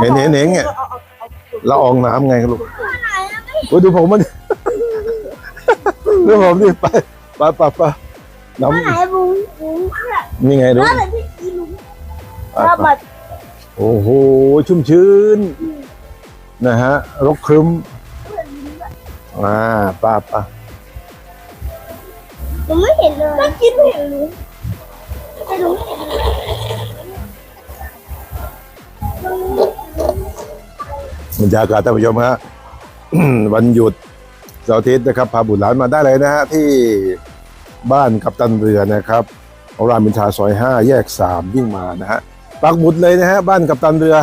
เห็นเห็นเห็นไงละอองน้ำไงครับลูกโอ้ยดูผมมันดูผมดิไปไปไปไปน้ไหนบุ้งบุ้งเนี่ยำนี่ไงดูถ้าเป็นพี่กีลุงไปถ้าไปบัดโอ้โห ชุ่มชื้น นะฮะ รกครึ้มอ่าป้าป้าหนูไม่เห็นเลยไม่กินไม่เห็นลุงแต่ลุงไม่เบรรยากาศท่านผู้ชมฮะวันหยุดเสาร์อาทิตย์นะครับพาบุตรหลานมาได้เลยนะฮะที่บ้านกัปตันเรือนะครับรามอินทราซอยห้าแยกสามวิ่งมานะฮะปักหมุดเลยนะฮะบ้านกัปตันเรือ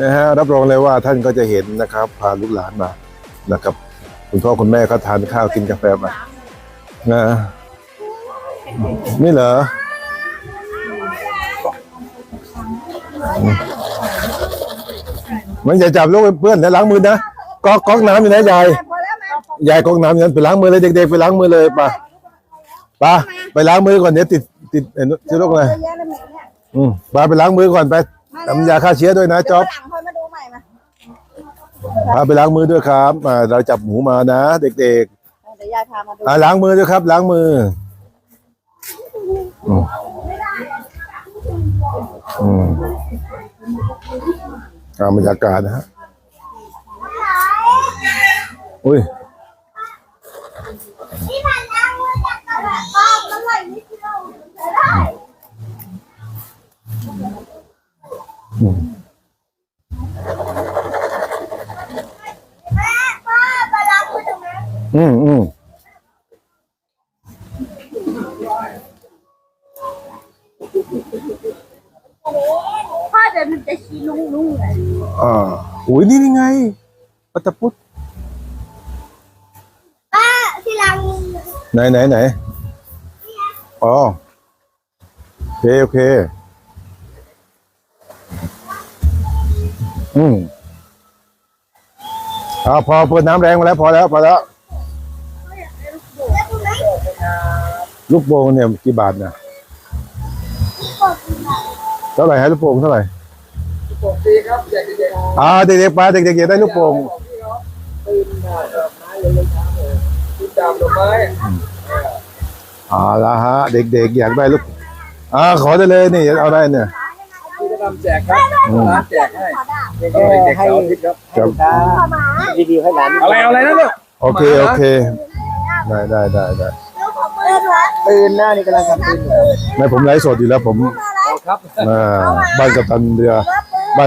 นะฮะรับรองเลยว่าท่านก็จะเห็นนะครับ พาลูกหลานมานะครับ คุณพ่อคุณแม่ก็ทานข้าวกินกาแฟมานะนี่เหรอ มันอย่าจับลูกเพื่อนแล้วล้างมือนะก๊อกก๊อกน้ำอยู่นะยายยายก๊อกน้ำอยู่นั้นไปล้างมือเลยเด็กๆไปล้างมือเลยป่ะป่ะไปล้างมือก่อนเดี๋ยวติดติดไอ้นู่นชื่อโรคเลยอืมป่ะไปล้างมือก่อนไปทำยาฆ่าเชื้อด้วยนะจ๊อบหลังคนมาดูใหม่มาพาไปล้างมือด้วยครับอ่าเราจับหมูมานะ เด็กเดี๋ยวยายพามาดูๆอ่าล้างมือด้วยครับ ล้างมืออืมอืม อ่าบรรยากาศนะฮะอุ้ยนี่ผ่านล้างมือจากกระดาษบ้านมันไหลนิดเดียวใช้ได้อืม แม่ป้าไปล้างมือตรงนั้นอืมอืมพ่อเดี๋ยวมันจะชี้ลุงลุงเลยอ่าอุ้ยนี่นี่ไงปัตตพุทธป้าที่ล้างมือไหนไหนไหนอ๋อโอเคโอเคอืมอ่าพอเปิดน้ำแรงมาแล้วพอแล้วพอแล้วแล้วตรงไหนลูกโป่งเนี่ยกี่บาทนะเท่าไหร่ฮะลูกโป่งเท่าไหร่ ปกติครับเด็กเด็กอ่าเด็กๆไปเด็กๆอยากได้ลูกโป่งตื่นมาดอกไม้เลยเลยครับเลยตื่นจากดอกไม้อ่าละฮะ เด็กๆอยากได้ลูกอ่าขอได้เลยนี่เอาได้เนี่ยที่จะนำแจกครับร้านแจกให้เด็กๆเด็กๆเสาร์อาทิตย์ครับครับรีวิวให้หลานอะไรอะไรนะลูกโอเคโอเค ได้ได้ได้ได้แล้วขอเปิดร้านตื่นหน้านี่กำลังทำตื่นไม่ผมไลฟ์สดอยู่แล้วผมเอาครับอ่าบ้านกัปตันเรือแล้ว